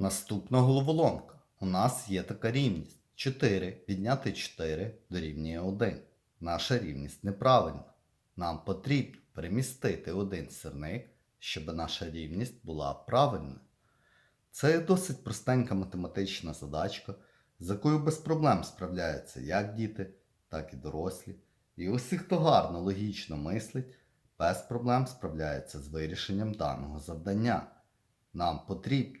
Наступна головоломка. У нас є така рівність. 4 відняти 4 дорівнює 1. Наша рівність неправильна. Нам потрібно перемістити один сірник, щоб наша рівність була правильною. Це досить простенька математична задачка, з якою без проблем справляються як діти, так і дорослі. І усі, хто гарно логічно мислить, без проблем справляється з вирішенням даного завдання. Нам потрібно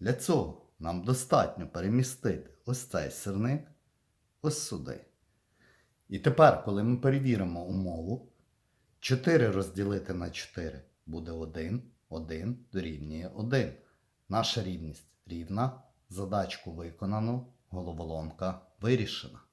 Для цього нам достатньо перемістити ось цей сирник ось сюди. І тепер, коли ми перевіримо умову, 4 розділити на 4 буде 1, 1 дорівнює 1. Наша рівність рівна, задачку виконано, головоломка вирішена.